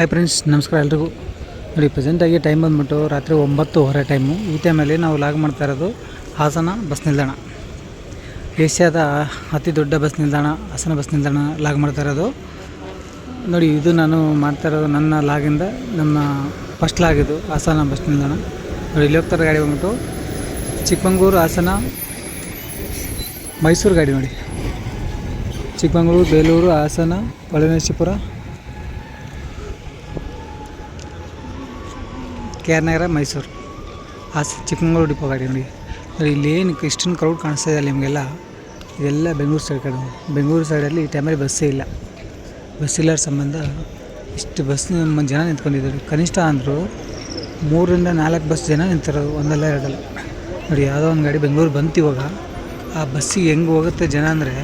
Hi friends ನಮಸ್ಕಾರ ಎಲ್ರಿಗೂ. ನೋಡಿ ಪ್ರೆಸೆಂಟಾಗಿ ಟೈಮ್ ಬಂದುಬಿಟ್ಟು ರಾತ್ರಿ ಒಂಬತ್ತುವರೆ ಟೈಮು ಈ ಟೈಮಲ್ಲಿ ನಾವು ಲಾಗ್ ಮಾಡ್ತಾ ಇರೋದು ಹಾಸನ ಬಸ್ ನಿಲ್ದಾಣ. ಏಷ್ಯಾದ ಅತಿ ದೊಡ್ಡ ಬಸ್ ನಿಲ್ದಾಣ, ಹಾಸನ ಬಸ್ ನಿಲ್ದಾಣ ಲಾಗ್ ಮಾಡ್ತಾ ಇರೋದು. ನೋಡಿ, ಇದು ನಾನು ಮಾಡ್ತಾ ಇರೋದು ನನ್ನ ಲಾಗಿಂದ ನಮ್ಮ ಫಸ್ಟ್ ಲಾಗ್ ಇದು, ಹಾಸನ ಬಸ್ ನಿಲ್ದಾಣ. ನೋಡಿ, ಇಲ್ಲಿ ಹೋಗ್ತಾರೆ ಗಾಡಿ ಬಂದ್ಬಿಟ್ಟು. ಚಿಕ್ಕಮಂಗ್ಳೂರು ಹಾಸನ, ಮೈಸೂರು ಗಾಡಿ ನೋಡಿ. Chikmagalur, Belur, Hassan, Holenarasipura. K R Nagar Mysuru. ಆ ಚಿಕ್ಕಮಗಳೂರು ಡಿಪೋ ಗಾಡಿ ನೋಡಿ. ಇಲ್ಲಿ ಏನು ಇಷ್ಟೊಂದು ಕ್ರೌಡ್ ಕಾಣಿಸ್ತಾ ಇದೆ ನಿಮಗೆಲ್ಲ. ಇದೆಲ್ಲ ಬೆಂಗಳೂರು ಸೈಡ್ ಕಡೆ ಬೆಂಗಳೂರು ಸೈಡಲ್ಲಿ ಈ ಟೈಮಲ್ಲಿ ಬಸ್ಸೇ ಇಲ್ಲ. ಬಸ್ ಇಲ್ಲರ ಸಂಬಂಧ ಇಷ್ಟು ಬಸ್ ಜನ ನಿಂತ್ಕೊಂಡಿದ್ದಾರೆ. ಕನಿಷ್ಠ ಅಂದರು ಮೂರರಿಂದ ನಾಲ್ಕು ಬಸ್ ಜನ ನಿಂತಿರೋದು, ಒಂದಲ್ಲ ಎರಡಲ್ಲ. ನೋಡಿ, ಯಾವುದೋ ಒಂದು ಗಾಡಿ ಬೆಂಗಳೂರು ಬಂತು ಇವಾಗ. ಆ ಬಸ್ಸಿಗೆ ಹೆಂಗೆ ಹೋಗುತ್ತೆ ಜನ ಅಂದರೆ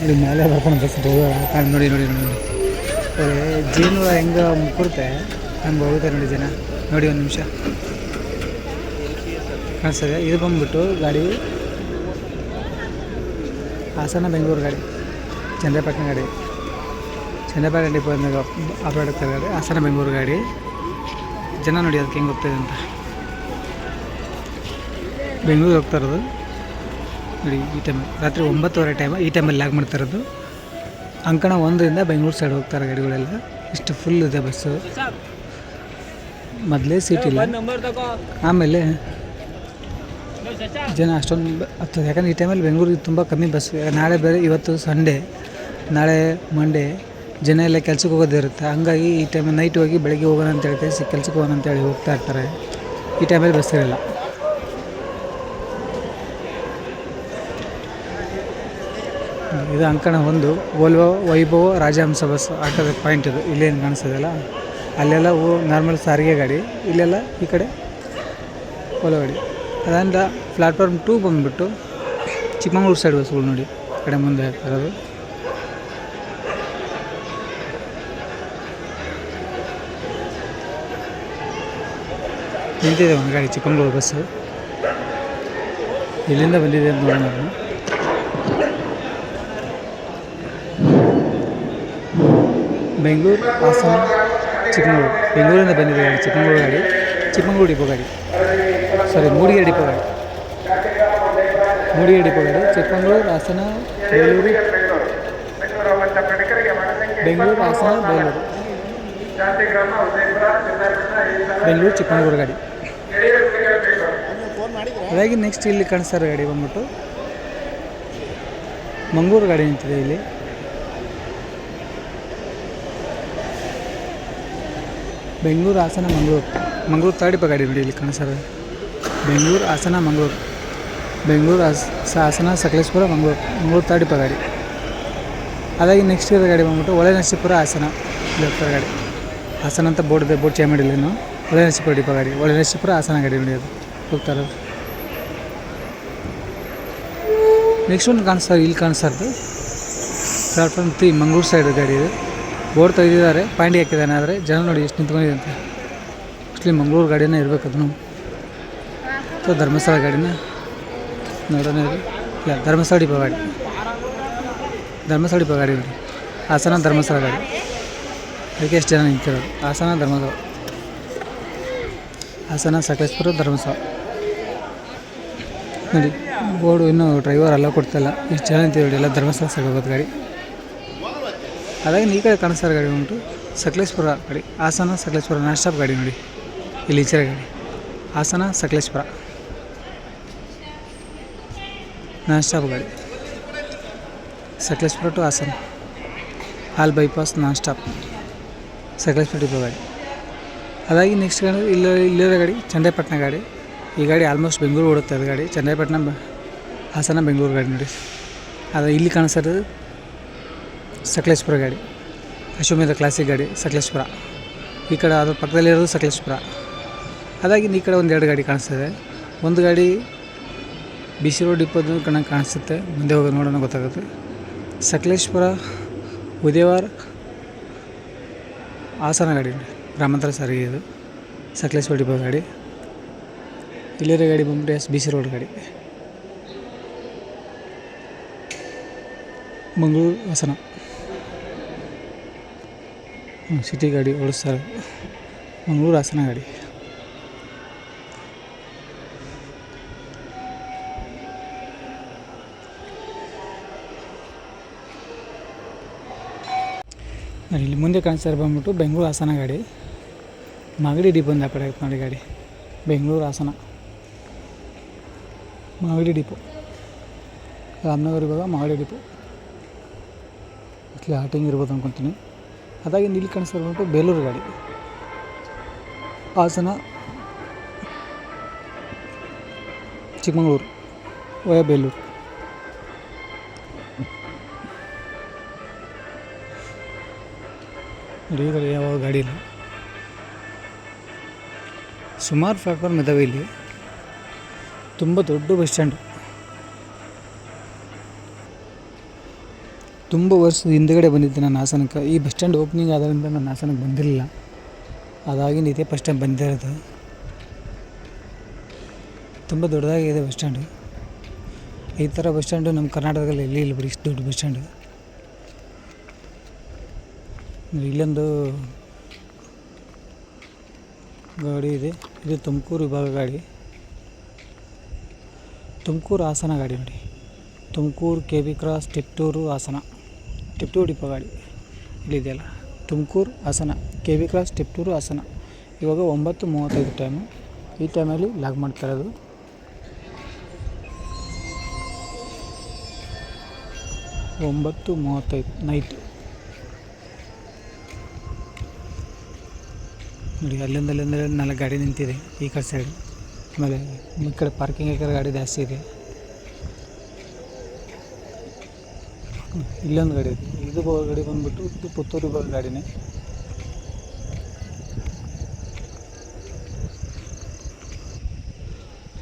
ನೋಡಿ, ಮೇಲೆ ಬರ್ಕೊಂಡು ಬಸ್ ನೋಡಿ ನೋಡಿ ನೋಡಿ. ಜೀನು ಹೆಂಗೆ ಮುಕ್ಕುತ್ತೆ ಹಂಗೆ ಹೋಗುತ್ತೆ ನೋಡಿ ಜನ. ನೋಡಿ ಒಂದು ನಿಮಿಷ. ಕಾಣಿಸ್ತದೆ? ಇದು ಬಂದ್ಬಿಟ್ಟು ಗಾಡಿ. ಹಾಸನ ಬೆಂಗಳೂರು ಗಾಡಿ. ಚಂದ್ರಪಟ್ಟಣ ಗಾಡಿ. ಚಂದ್ರಪಟ್ಟಣ ಡಿಪೋ ಆಪರೇಟ್ ಆಗ್ತಾರೆ ಗಾಡಿ ಹಾಸನ ಬೆಂಗಳೂರು ಗಾಡಿ. ಜನ ನೋಡಿ ಅದಕ್ಕೆ ಹೆಂಗೆ ಹೋಗ್ತದೆ ಅಂತ. ಬೆಂಗಳೂರು ಹೋಗ್ತಾ ಇರೋದು. ನೋಡಿ, ಈ ಟೈಮ್ ರಾತ್ರಿ ಒಂಬತ್ತುವರೆ ಟೈಮ್ ಈ ಟೈಮಲ್ಲಿ ಲಾಗ್ ಮಾಡ್ತಾ ಇರೋದು. ಅಂಕಣ ಒಂದರಿಂದ ಬೆಂಗಳೂರು ಸೈಡ್ ಹೋಗ್ತಾರೆ ಗಾಡಿಗಳೆಲ್ಲ. ಇಷ್ಟು ಫುಲ್ ಇದೆ ಬಸ್ಸು ಮೊದಲೇ ಸೀಟ್ ಇಲ್ಲ. ಆಮೇಲೆ ಜನ ಅಷ್ಟೊಂದು ಹತ್ತದ ಯಾಕಂದ್ರೆ ಈ ಟೈಮಲ್ಲಿ ಬೆಂಗಳೂರಿಗೆ ತುಂಬ ಕಮ್ಮಿ ಬಸ್ ನಾಳೆ ಬೇರೆ, ಇವತ್ತು ಸಂಡೇ ನಾಳೆ ಮಂಡೇ ಜನ ಎಲ್ಲ ಕೆಲ್ಸಕ್ಕೆ ಹೋಗೋದಿರುತ್ತೆ ಹಂಗಾಗಿ ಈ ಟೈಮಲ್ಲಿ ನೈಟ್ ಹೋಗಿ ಬೆಳಗ್ಗೆ ಹೋಗೋಣ ಅಂತ ಹೇಳ್ತಾರೆ ಸಿ ಕೆಲ್ಸಕ್ಕೆ ಹೋಗೋಣ ಅಂತೇಳಿ ಹೋಗ್ತಾ ಇರ್ತಾರೆ. ಈ ಟೈಮಲ್ಲಿ ಬಸ್ ಇರಲ್ಲ. ಇದು ಅಂಕಣ ಒಂದು. ವೋಲ್ವೋ ವೈಭವ ರಾಜಹಂಸ ಬಸ್ ಆಟೋದ ಪಾಯಿಂಟ್ ಇದು. ಇಲ್ಲೇನು ಕಾಣಿಸ್ತದಲ್ಲ ಅಲ್ಲೆಲ್ಲ ಓ ನಾರ್ಮಲ್ ಸಾರಿಗೆ ಗಾಡಿ. ಇಲ್ಲೆಲ್ಲ ಈ ಕಡೆ ಓಲೋ ಗಾಡಿ. ಅದರಿಂದ ಪ್ಲಾಟ್ಫಾರ್ಮ್ ಟೂ ಬಂದುಬಿಟ್ಟು ಚಿಕ್ಕಮಂಗ್ಳೂರು ಸೈಡ್ ಬಸ್ಗಳು ನೋಡಿ. ಈ ಕಡೆ ಮುಂದೆ ಇರೋದು. ನಿಂತಿದೆ ಒಂದು ಗಾಡಿ ಚಿಕ್ಕಮಂಗ್ಳೂರು ಬಸ್ಸು. ಇಲ್ಲಿಂದ ಬಂದಿದೆ ಅಂತ ನೋಡೋಣ. ಬೆಂಗಳೂರು ಹಾಸನ ಚಿಕ್ಕಮಗಳೂರು. ಬೆಂಗಳೂರಿಂದ ಬಂದಿದೆ ಗಾಡಿ ಚಿಕ್ಕಮಗಳೂರು ಗಾಡಿ. ಚಿಕ್ಕಮಗಳೂರು ಡಿಪೋ ಗಾಡಿ. ಸಾರಿ ಮೂಡಿಗೆರೆ ಡಿಪೋ ಗಾಡಿ. ಮೂಡಿಗೆರೆ ಡಿಪೋ ಗಾಡಿ. ಚಿಕ್ಕಮಗಳೂರು, ಹಾಸನ, ಬೇಲೂರು. ಬೆಂಗಳೂರು, ಹಾಸನ, ಬೇಲೂರು. ಬೆಂಗಳೂರು, ಚಿಕ್ಕಮಗಳೂರು ಗಾಡಿ. ಹಾಗಾಗಿ ನೆಕ್ಸ್ಟ್ ಇಲ್ಲಿ ಕಾಣಿಸ್ತಾರೆ ಗಾಡಿ ಬಂದ್ಬಿಟ್ಟು, ಮಂಗಳೂರು ಗಾಡಿ ನಿಂತಿದೆ ಇಲ್ಲಿ. ಬೆಂಗಳೂರು ಹಾಸನ, ಮಂಗಳೂರು. ಮಂಗಳೂರು ತರ್ಡ್ ಗಾಡಿ ನೋಡಿ ಇಲ್ಲಿ ಕಾಣಿಸ್ತಾರೆ ಬೆಂಗಳೂರು ಹಾಸನ, ಮಂಗಳೂರು. ಬೆಂಗಳೂರು ಹಾಸ್ ಹಾಸನ, ಸಕಲೇಶ್ಪುರ, ಮಂಗಳೂರು. ಮಂಗಳೂರು ತರ್ಡ್ ಗಾಡಿ. ಅದಾಗಿ ನೆಕ್ಸ್ಟ್ ಇರೋ ಗಾಡಿ ಬಂದ್ಬಿಟ್ಟು ಒಳೆ ನರಸೀಪುರ ಹಾಸನ ಲೆಫ್ಟ್ ಗಾಡಿ. ಹಾಸನ ಅಂತ ಬೋರ್ಡ್ ಇದೆ, ಬೋರ್ಡ್ ಚೇಂಜ್ ಮಾಡಿಲ್ಲ ಇನ್ನು. ಒಳೆ ನರಸೀಪುರ ಡಿಪ ಗಾಡಿ. ಒಳೆ ನರಸೀಪುರ ಹಾಸನ ಗಾಡಿ ನೋಡಿ ಅದು. ಇರೋದು. ನೆಕ್ಸ್ಟ್ ಒಂದು ಕಾಣಿಸ್ತಾರೆ ಇಲ್ಲಿ ಕಾಣಿಸ್ತಾ ಇರೋದು ಪ್ಲಾಟ್ಫಾರ್ಮ್ ತ್ರೀ ಮಂಗಳೂರು ಸೈಡ್ ಗಾಡಿ ಇದು. ಬೋರ್ಡ್ ತೆಗೆದಿದ್ದಾರೆ, ಪಾಂಡಿ ಹಾಕಿದ್ದಾನೆ, ಆದರೆ ಜನ ನೋಡಿ ಎಷ್ಟು ನಿಂತ್ಕೊಂಡಿದೆ ಅಂತ. ಆ್ಯಕ್ಚುಲಿ ಮಂಗಳೂರು ಗಾಡಿನೇ ಇರಬೇಕು ಅದನ್ನು ಅಥವಾ ಧರ್ಮಸ್ಥಳ ಗಾಡಿನ ನೋಡೋಣ. ಇಲ್ಲ, ಧರ್ಮಸ್ಥಳ ಡಿಪೋ ಗಾಡಿ. ಧರ್ಮಸ್ಥಳ ಡಿಪೋ ಗಾಡಿ ನೋಡಿ. ಹಾಸನ ಧರ್ಮಸ್ಥಳ ಗಾಡಿ. ಅದಕ್ಕೆ ಎಷ್ಟು ಜನ ನಿಂತಿರೋದು? ಹಾಸನ ಧರ್ಮಸ್ಥಳ. ಹಾಸನ ಸಕಲೇಶ್ಪುರ ಧರ್ಮಸ್ಥಳ. ನೋಡಿ, ಬೋರ್ಡು ಇನ್ನೂ ಡ್ರೈವರ್ ಎಲ್ಲ ಕೊಡ್ತಾಯಿಲ್ಲ ಎಷ್ಟು ಜನ ಅಂತ ನೋಡಿ ಎಲ್ಲ ಧರ್ಮಸ್ಥಳ ಸೈಡ್ ಹೋಗೋದು ಗಾಡಿ. ಅದಾಗಿ ಈ ಕಡೆ ಕಾಣಿಸ್ತಾರೆ ಗಾಡಿ ಉಂಟು ಸಕಲೇಶ್ಪುರ ಗಾಡಿ, ಹಾಸನ ಸಕಲೇಶ್ಪುರ ನಾನ್ ಸ್ಟಾಪ್ ಗಾಡಿ ನೋಡಿ. ಇಲ್ಲಿ ಈಚರ ಗಾಡಿ, ಹಾಸನ ಸಕಲೇಶ್ಪುರ. ನಾನ್ ಸ್ಟಾಪ್ ಗಾಡಿ. Sakleshpur to Hassan. Hall bypass non stop. Sakleshpur depot ಗಾಡಿ. ಅದಾಗಿ ನೆಕ್ಸ್ಟ್ ಗಾಡಿ ಇಲ್ಲ, ಇಲ್ಲಿರೋ ಗಾಡಿ ಚಂದ್ರಪಟ್ಟಣ ಗಾಡಿ. ಈ ಗಾಡಿ ಆಲ್ಮೋಸ್ಟ್ ಬೆಂಗಳೂರು ಓಡುತ್ತೆ ಅದು ಗಾಡಿ. ಚಂದ್ರಪಟ್ಟಣ ಬ- ಹಾಸನ ಬೆಂಗಳೂರು ಗಾಡಿ ನೋಡಿ. ಅದು ಇಲ್ಲಿ ಕಾಣಿಸೋದು ಸಕಲೇಶ್ಪುರ ಗಾಡಿ, ಅಶ್ವಮೇಧ ಕ್ಲಾಸಿಕ್ ಗಾಡಿ, ಸಕಲೇಶ್ಪುರ. ಈ ಕಡೆ ಅದ್ರ ಪಕ್ಕದಲ್ಲಿರೋದು ಸಕಲೇಶ್ಪುರ. ಅದಾಗಿ ಈ ಕಡೆ ಒಂದೆರಡು ಗಾಡಿ ಕಾಣಿಸ್ತದೆ ಒಂದು ಗಾಡಿ ಬಿ ಸಿ ರೋಡ್ ಇಪ್ಪತ್ತು ಕಣ ಕಾಣಿಸುತ್ತೆ. ಮುಂದೆ ಹೋಗಿ ನೋಡೋಣ ಗೊತ್ತಾಗುತ್ತೆ. ಸಕಲೇಶ್ಪುರ, ಉದಯವಾರ, ಹಾಸನ ಗಾಡಿ, ಗ್ರಾಮಾಂತರ ಸಾರಿಗೆ ಇದು. ಸಕಲೇಶ್ಪುರ ಡಿಪೋ ಗಾಡಿ. ಇಲ್ಲಿರೋ ಗಾಡಿ ಬಂದ್ಬಿಟ್ಟು ಎಸ್ ಬಿ ಸಿ ರೋಡ್ ಗಾಡಿ. ಮಂಗಳೂರು ಹಾಸನ. ಸಿಟಿ ಗಾಡಿ ಓಡಿಸ್ತಾರೆ ಮಂಗಳೂರು ಹಾಸನ ಗಾಡಿ. ಇಲ್ಲಿ ಮುಂದೆ ಕಾಣಿಸ್ತಾರೆ ಬಂದ್ಬಿಟ್ಟು ಬೆಂಗಳೂರು ಹಾಸನ ಗಾಡಿ. ಮಾಗಡಿ ಡಿಪೋ ಆ ಕಡೆ ನೋಡಿ ಗಾಡಿ. ಬೆಂಗಳೂರು ಹಾಸನ. ಮಾಗಡಿ ಡಿಪೋ. ರಾಮನಗರ ಇವಾಗ ಮಾಗಡಿ ಡಿಪೋ. ಇಲ್ಲಿ ಆಟಿಂಗ್ ಇರ್ಬೋದು ಅನ್ಕೊತೀನಿ. ಅದಾಗಿ ಇಲ್ಲಿ ಕಾಣಿಸ್ತಾ ಬಂದ್ಬಿಟ್ಟು ಬೇಲೂರು ಗಾಡಿ. ಹಾಸನ. ಚಿಕ್ಕಮಗಳೂರು. ವಯ ಬೇಲೂರು. ನೋಡಿ ಯಾವಾಗ ಗಾಡಿ ಇಲ್ಲ. ಸುಮಾರು ಪ್ಲಾಟ್ಫಾರ್ಮ್ ಇದ್ದಾವೆ ಇಲ್ಲಿ. ತುಂಬ ದೊಡ್ಡ ಬಸ್ ಸ್ಟ್ಯಾಂಡು. ತುಂಬ ವರ್ಷದ ಹಿಂದುಗಡೆ ಬಂದಿದ್ದೆ ನಾನು ಹಾಸನಕ್ಕೆ. ಈ ಬಸ್ ಸ್ಟ್ಯಾಂಡ್ ಓಪನಿಂಗ್ ಆದ್ರಿಂದ ನಾನು ಹಾಸನಕ್ಕೆ ಬಂದಿರಲಿಲ್ಲ. ಅದಾಗಿಂದ ಇದೇ ಫಸ್ಟ್ ಟೈಮ್ ಬಂದಿರೋದು ತುಂಬ ದೊಡ್ಡದಾಗಿದೆ ಬಸ್ ಸ್ಟ್ಯಾಂಡು. ಈ ಥರ ಬಸ್ ಸ್ಟ್ಯಾಂಡು ನಮ್ಮ ಕರ್ನಾಟಕದಲ್ಲಿ ಎಲ್ಲಿ ಇಲ್ಲ ಬಿಡಿ, ಇಷ್ಟು ದೊಡ್ಡ ಬಸ್ ಸ್ಟ್ಯಾಂಡು. ಇಲ್ಲೊಂದು ಗಾಡಿ ಇದೆ. ಇದು ತುಮಕೂರು ವಿಭಾಗ ಗಾಡಿ. ತುಮಕೂರು ಹಾಸನ ಗಾಡಿ ನೋಡಿ. Tumakuru K B cross Tiptur Hassan. Tiptur to ಗಾಡಿ ಇಲ್ಲಿದೆಯಲ್ಲ. Tumakuru Hassan K B cross Tiptur Hassan. ಇವಾಗ ಒಂಬತ್ತು ಮೂವತ್ತೈದು ಟೈಮು ಈ ಟೈಮಲ್ಲಿ ಲಾಗ್ ಮಾಡ್ತಾ ಇರೋದು. ಒಂಬತ್ತು ಮೂವತ್ತೈದು ನೈಟು ನೋಡಿ ಅಲ್ಲಿಂದ ಅಲ್ಲಿಂದ ನಾಲ್ಕು ಗಾಡಿ ನಿಂತಿದೆ ಈ ಕಡೆ ಸೈಡ್ ಆಮೇಲೆ ಈ ಕಡೆ ಪಾರ್ಕಿಂಗ್ ಕಡೆ ಗಾಡಿ ಜಾಸ್ತಿ ಇದೆ. ಇಲ್ಲೊಂದು ಗಾಡಿ ಐತಿ. ಇದು ಗಾಡಿ ಬಂದ್ಬಿಟ್ಟು ಇದು ಪುತ್ತೂರು ಬರೋ ಗಾಡಿನೇ.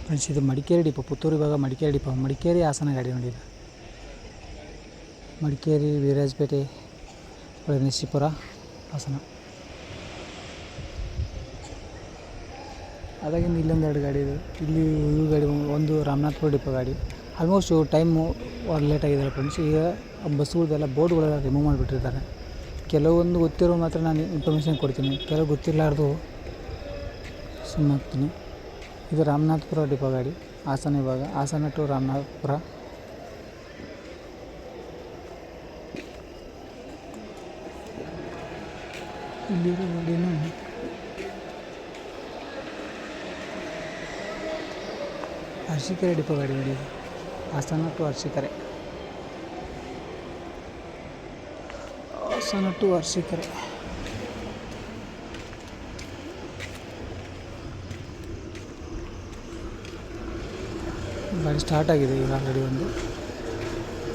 ಫ್ರೆಂಡ್ಸ್, ಇದು ಮಡಿಕೇರಿ ಡಿಪ, ಪುತ್ತೂರು ಇವಾಗ ಮಡಿಕೇರಿ ಡಿಪ. ಮಡಿಕೇರಿ ಹಾಸನ ಗಾಡಿ ನೋಡಿ ಇದು. ಮಡಿಕೇರಿ ವೀರಾಜಪೇಟೆ ಹೊಳೆನರಸೀಪುರ ಹಾಸನ. ಅದಾಗಿಂದ ಇಲ್ಲೊಂದು ಎರಡು ಗಾಡಿ ಇದೆ. ಇಲ್ಲಿ ಗಾಡಿ ಒಂದು ರಾಮನಾಥ್ಪುರ ಡಿಪೋ ಗಾಡಿ. ಆಲ್ಮೋಸ್ಟ್ ಟೈಮು ಲೇಟ್ ಆಗಿದೆ ಫ್ರೆಂಡ್ಸ್ ಈಗ ಬಸ್ಗಳದೆಲ್ಲ ಬೋರ್ಡ್ಗಳೆಲ್ಲ ರಿಮೂವ್ ಮಾಡಿಬಿಟ್ಟಿರ್ತಾರೆ. ಕೆಲವೊಂದು ಗೊತ್ತಿರೋ ಮಾತ್ರ ನಾನು ಇನ್ಫಾರ್ಮೇಷನ್ ಕೊಡ್ತೀನಿ. ಕೆಲವು ಗೊತ್ತಿರಲಾರ್ದು ಸುಮ್ಮನೆ ಇದು ರಾಮನಾಥ್ಪುರ ಡಿಪೋ ಗಾಡಿ. ಹಾಸನ ಇವಾಗ ಹಾಸನ ಟು ರಾಮನಾಥಪುರ. ಇಲ್ಲಿರೋ ಗಾಡಿನೂ ಅರ್ಶಿಕೆರೆ ಡಿಪೋ ಗಾಡಿ ನೋಡಿ ಹಾಸನ ಟು ಅರಸೀಕೆರೆ. ಹಾಸನ ಟು ಅರಸೀಕೆರೆ ಗಾಡಿ ಸ್ಟಾರ್ಟ್ ಆಗಿದೆ ಈಗ ಆಲ್ರೆಡಿ ಒಂದು.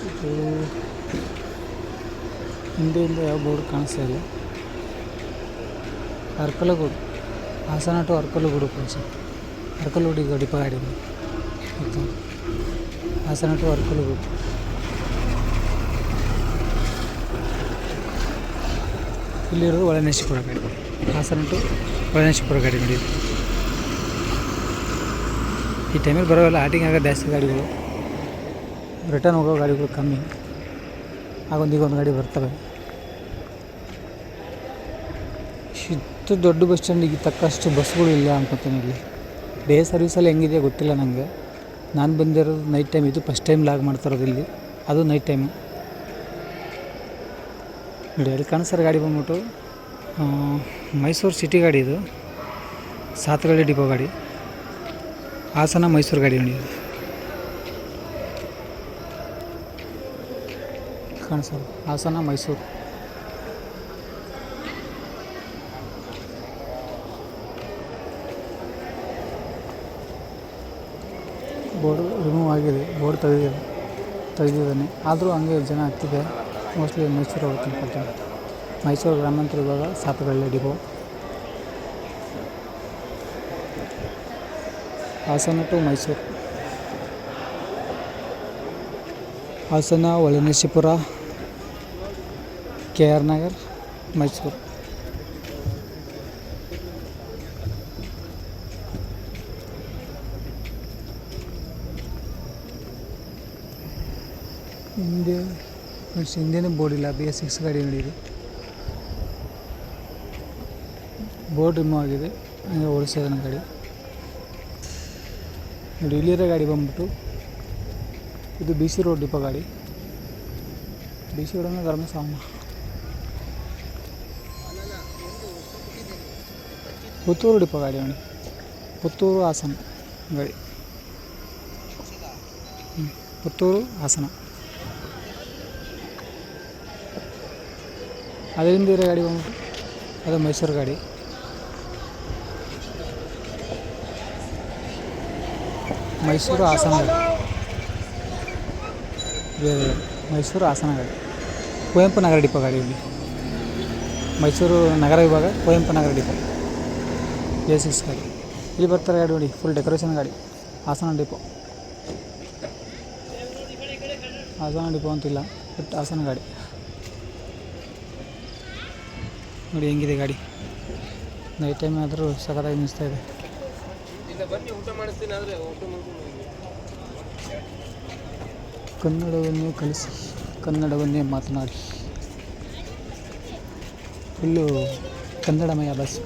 ಇದು ಹಿಂದೆಯಿಂದ ಯಾವ ಬೋರ್ಡ್ ಕಾಣಿಸ್ತಾ ಇಲ್ಲ. ಅರ್ಕಲಗೂಡು, ಹಾಸನ ಟು ಅರ್ಕಲಗೂಡು ಫ್ರೆಂಡ್ಸ್ ಅರ್ಕಲಗೂಡು ಗಡಿಪಾಡಿ ಡಿಪೋ ಗಾಡಿ ಹಾಸನ ಟು ಅರ್ಕಲಗೂಡು. ಇಲ್ಲಿರೋದು ಒಳನೇಶಿಪುರ ಗಾಡಿ. ಹಾಸನ ಟು ಒಳನೇಶಿಪುರ ಗಾಡಿ ನೋಡಿ. ಈ ಟೈಮಲ್ಲಿ ಬರೋಲ್ಲ ಆಟಿಂಗ್ ಆಗೋ ಜಾಸ್ತಿ ಗಾಡಿಗಳು. ರಿಟರ್ನ್ ಹೋಗೋ ಗಾಡಿಗಳು ಕಮ್ಮಿ. ಆಗೊಂದು ಈಗ ಒಂದು ಗಾಡಿ ಬರ್ತವೆ. ಇಷ್ಟು ದೊಡ್ಡ ಬಸ್ ಸ್ಟ್ಯಾಂಡಿಗೆ ತಕ್ಕಷ್ಟು ಬಸ್ಗಳು ಇಲ್ಲ ಅನ್ಕೊತೀನಿ ಇಲ್ಲಿ. ಡೇ ಸರ್ವಿಸಲ್ಲಿ ಹೆಂಗಿದೆ ಗೊತ್ತಿಲ್ಲ ನನಗೆ ನಾನು ಬಂದಿರೋದು ನೈಟ್ ಟೈಮ್ ಇದು ಫಸ್ಟ್ ಟೈಮ್ ಲಾಗ್ ಮಾಡ್ತಾ ಇರೋದು ಇಲ್ಲಿ. ಅದು ನೈಟ್ ಟೈಮು ಅಲ್ಲಿ ಕಾಣಿಸ್ತಾರೆ ಗಾಡಿ ಬಂದ್ಬಿಟ್ಟು ಮೈಸೂರು ಸಿಟಿ ಗಾಡಿ ಇದು. ಸಾತ್ಗಳ್ಳಿ ಡಿಪೋ ಗಾಡಿ. ಹಾಸನ ಮೈಸೂರು ಗಾಡಿ ನೋಡಿ ಕಾಣಿಸೋದು ಹಾಸನ ಮೈಸೂರು. ಬೋರ್ಡ್ ರಿಮೂವ್ ಆಗಿದೆ, ಬೋರ್ಡ್ ತೆಗೆದಿದೆ, ತೆಗೆದಿದ್ದಾನೆ. ಆದರೂ ಹಂಗೆ ಜನ ಹತ್ತಿದೆ ಮೋಸ್ಟ್ಲಿ ಮೈಸೂರು ಹೋಗುತ್ತೆ ಅನ್ಕೊಳ್ತೀನಿ ಮೈಸೂರು ಗ್ರಾಮಾಂತರ ವಿಭಾಗ Sathagalli depot Hassan to Mysuru. Hassan Holenarasipura K R Nagar, Mysuru. ಹಿಂದೆ ಫ್ರೆಂಡ್ಸ್ ಹಿಂದೆನೂ ಬೋರ್ಡ್ ಇಲ್ಲ ಬಿ ಎಸ್ ಸಿಕ್ಸ್ ಗಾಡಿ ನೋಡಿರಿ. ಬೋರ್ಡ್ ರಿಮೂವ್ ಆಗಿದೆ, ಹಂಗೆ ಓಡಿಸೋದನ್ನ ಗಾಡಿ. ನೋಡಿ, ಇಲ್ಲಿರೋ ಗಾಡಿ ಬಂದ್ಬಿಟ್ಟು, ಇದು ಬಿ ಸಿ ರೋಡ್ ಡಿಪೋ ಗಾಡಿ. ಬಿ ಸಿ ರೋಡ್ ಅಂದರೆ ಧರ್ಮಸ್ಥಾನ ಪುತ್ತೂರು ಡಿಪೋ ಗಾಡಿ ನೋಡಿ. ಪುತ್ತೂರು ಹಾಸನ ಗಾಡಿ. ಪುತ್ತೂರು ಹಾಸನ. ಅದರಿಂದ ಇರೋ ಗಾಡಿ ಬಂದ್ಬಿಟ್ಟು? ಅದು ಮೈಸೂರು ಗಾಡಿ. ಮೈಸೂರು ಹಾಸನ ಗಾಡಿ. ಮೈಸೂರು ಹಾಸನ ಗಾಡಿ. ಕುವೆಂಪು ನಗರ ಡಿಪೋ ಗಾಡಿ ಇಲ್ಲಿ. ಮೈಸೂರು ನಗರ ವಿಭಾಗ, Kuvempu Nagar depot. A six ಗಾಡಿ. ಇಲ್ಲಿ ಬರ್ತಾರೆ ಗಾಡಿ ನೋಡಿ ಫುಲ್ ಡೆಕೋರೇಷನ್ ಗಾಡಿ. ಹಾಸನ ಡಿಪೋ. ಹಾಸನ ಡಿಪೋ ಅಂತಿಲ್ಲ ಬಟ್ ಹಾಸನ ಗಾಡಿ. ನೋಡಿ ಹೆಂಗಿದೆ ಗಾಡಿ. ನೈಟ್ ಟೈಮ್ ಆದರೂ ಸಖತ್ತಾಗಿ ಅನಿಸ್ತಾ ಇದೆ. ಕನ್ನಡವನ್ನೇ ಕಲಿಸಿ, ಕನ್ನಡವನ್ನೇ ಮಾತನಾಡಿ. ಫುಲ್ಲು ಕನ್ನಡಮಯ ಬಸ್.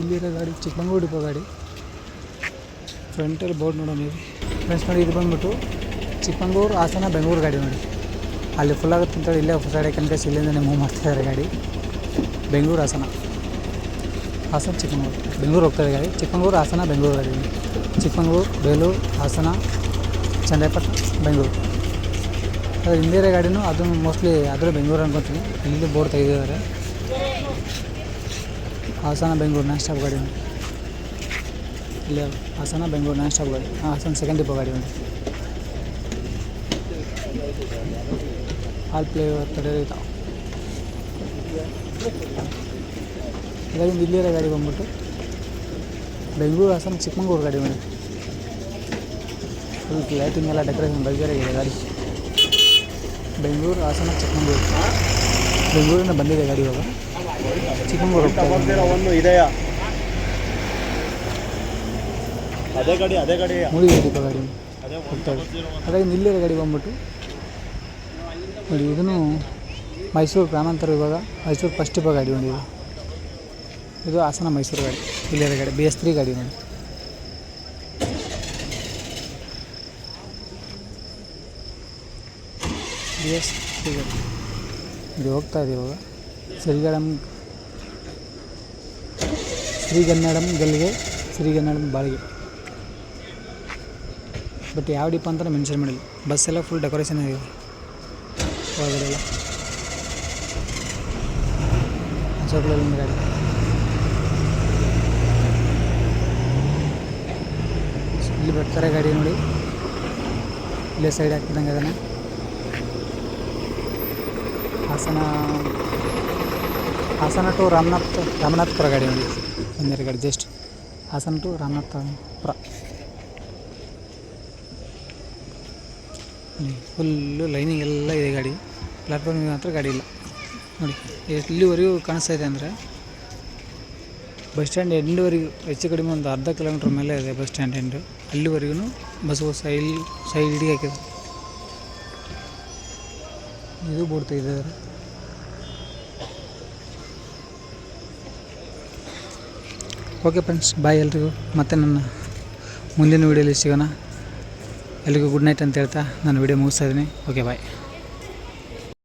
ಇಲ್ಲಿರೋ ಗಾಡಿ ಚಿಕ್ಕಮಂಗ್ಳೂರು ಡಿಪೋ ಗಾಡಿ. ಫ್ರಂಟಲ್ಲಿ ಬೋರ್ಡ್ ನೋಡೋಣ ನೀವು. ಫ್ರೆಂಡ್ಸ್ ನೋಡಿ ಇದು ಬಂದ್ಬಿಟ್ಟು. ಚಿಕ್ಕಮಂಗ್ಳೂರು, ಹಾಸನ, ಬೆಂಗಳೂರು ಗಾಡಿ ನೋಡಿ. ಅಲ್ಲಿ ಫುಲ್ ಆಗುತ್ತೆ ಅಂತೇಳಿ ಇಲ್ಲೇ ಸೈಡ್ ಕನಕ ಇಲ್ಲಿಂದನೇ ಮೂವ್ ಮಾಡ್ತಿದ್ದಾರೆ ಗಾಡಿ. ಬೆಂಗಳೂರು, ಹಾಸನ. ಹಾಸನ, ಚಿಕ್ಕಮಂಗ್ಳೂರು. ಬೆಂಗಳೂರು ಹೋಗ್ತಾರೆ ಗಾಡಿ. ಚಿಕ್ಕಮಂಗ್ಳೂರು, ಹಾಸನ, ಬೆಂಗಳೂರು ಗಾಡಿ ಚಿಕ್ಕಮಂಗ್ಳೂರು, ಬೇಲೂರು, ಹಾಸನ ಚಂದ್ರಪಟ್ಟಣ ಬೆಂಗಳೂರು. ಅದು ಹಿಂದಿರೋ ಗಾಡಿನೂ ಅದು ಮೋಸ್ಟ್ಲಿ ಆದರೂ ಬೆಂಗಳೂರು ಅನ್ಕೊತೀನಿ. ಇಲ್ಲಿ ಬೋರ್ಡ್ ತೆಗೆದಿದ್ದಾರೆ. ಹಾಸನ, ಬೆಂಗಳೂರು ನಾನ್ ಸ್ಟಾಪ್ ಗಾಡಿ ಇಲ್ಲ ಹಾಸನ, ಬೆಂಗಳೂರು ನಾನ್ ಸ್ಟಾಪ್ ಗಾಡಿ. ಹಾಸನ ಸೆಕೆಂಡ್ ಡಿಪೋ ಗಾಡಿ ಉಂಟು ಆಲ್ ಪ್ಲೇ ತಡೆ ಇದ್ದಾವೆ ಇದಾಗಿ ಇಲ್ಲಿರೋ ಗಾಡಿ ಬಂದ್ಬಿಟ್ಟು ಬೆಂಗಳೂರು ಹಾಸನ ಚಿಕ್ಕಮಂಗ್ಳೂರು ಗಾಡಿ ಮೇಡಮ್ ಫುಲ್ ಲೈಟಿಂಗ್ ಎಲ್ಲ ಡೆಕೋರೇಷನ್ ಬಗೆಹರಿಗಿದೆ ಗಾಡಿ. ಬೆಂಗಳೂರು ಹಾಸನ ಚಿಕ್ಕಮಂಗ್ಳೂರು. ಬೆಂಗಳೂರಿಂದ ಬಂದಿದೆ ಗಾಡಿ ಇವಾಗ. ಚಿಕ್ಕಮಂಗ್ಳೂರು ಇದೆಯಾ? ಅದೇ ಗಾಡಿ ಅದೇ ಗಾಡಿ ಗಾಡಿ. ಅದೇ ಹೋಗ್ತಾ ಇದೆ. ಅದಾಗಿ ಇಲ್ಲಿರೋ ಗಾಡಿ ಬಂದ್ಬಿಟ್ಟು ನೋಡಿ, ಇದನ್ನು ಮೈಸೂರು ಗ್ರಾಮಾಂತರ ವಿಭಾಗ, ಮೈಸೂರು ಫಸ್ಟ್ ವಿಭಾಗ ಗಾಡಿ ನೋಡಿ ಇದು. ಇದು ಹಾಸನ ಮೈಸೂರು ಗಾಡಿ ಇಲ್ಲಿರೋ ಗಾಡಿ ಬಿ ಎಸ್ ತ್ರೀ ಗಾಡಿ ನೋಡಿ. ಬಿ ಎಸ್ ತ್ರೀ ಗಾಡಿ. ಇದು ಹೋಗ್ತಾ ಇದೆ ಇವಾಗ. ಶ್ರೀಗಡಂ ಶ್ರೀಗನ್ನಡಂ ಗಲ್ಲಿಗೆ ಶ್ರೀಗನ್ನಡಂ ಬಾಳಿಗೆ. ಬಟ್ ಯಾವ ಡಿಪ್ಪ ಅಂತ ಮೆನ್ಷನ್ ಮಾಡಿಲ್ಲ. ಬಸ್ ಎಲ್ಲ ಫುಲ್ ಡೆಕೋರೇಷನ್ ಆಗಿದೆ. ಒಳಗಡೆ ಎಲ್ಲ ಅಶೋಕ್ ಲೇಲ್ಯಾಂಡ್ ಗಾಡಿ ಇಲ್ಲಿ ಬರ್ತಾರೆ ಗಾಡಿ ನೋಡಿ ಇಲ್ಲೇ ಸೈಡ್ ಹಾಕಿದಂಗೆ ಅದನ್ನು ಹಾಸನ ಹಾಸನ ಟು ರಾಮನಾಥ್ ರಾಮನಾಥ್ಪುರ ಗಾಡಿ ನೋಡಿ ಒಂದೇ ಗಾಡಿ just Hassan to Ramanathapura full lining ಎಲ್ಲ ಇದೆ ಗಾಡಿ ಪ್ಲಾಟ್ಫಾರ್ಮಿಗೆ ಮಾತ್ರ, ಗಾಡಿ ಇಲ್ಲ. ನೋಡಿ, ಎಲ್ಲಿವರೆಗೂ ಕಾಣಿಸ್ತಾ ಇದೆ ಅಂದರೆ, ಬಸ್ ಸ್ಟ್ಯಾಂಡ್ ಎಂಡ್ವರೆಗೂ, ಹೆಚ್ಚು ಕಡಿಮೆ ಒಂದು ಅರ್ಧ ಕಿಲೋಮೀಟ್ರ್ ಮೇಲೆ ಇದೆ ಬಸ್ ಸ್ಟ್ಯಾಂಡ್ ಎಂಡು. ಅಲ್ಲಿವರೆಗೂ ಬಸ್ಸು ಸೈಲ್ ಸೈಡ್ ಹಿಡಿ ಹಾಕಿದೆ. ಇದು ಬೋರ್ಡ್ ತೆಗೆದಿದ್ದಾರೆ. ಓಕೆ ಫ್ರೆಂಡ್ಸ್ ಬಾಯ್ ಎಲ್ರಿಗೂ. ಮತ್ತೆ ನನ್ನ ಮುಂದಿನ ವೀಡಿಯೋಲಿ ಸಿಗೋಣ. ಎಲ್ರಿಗೂ ಗುಡ್ ನೈಟ್ ಅಂತ ಹೇಳ್ತಾ ನಾನು ವೀಡಿಯೋ ಮುಗಿಸ್ತಾ ಇದ್ದೀನಿ. Okay bye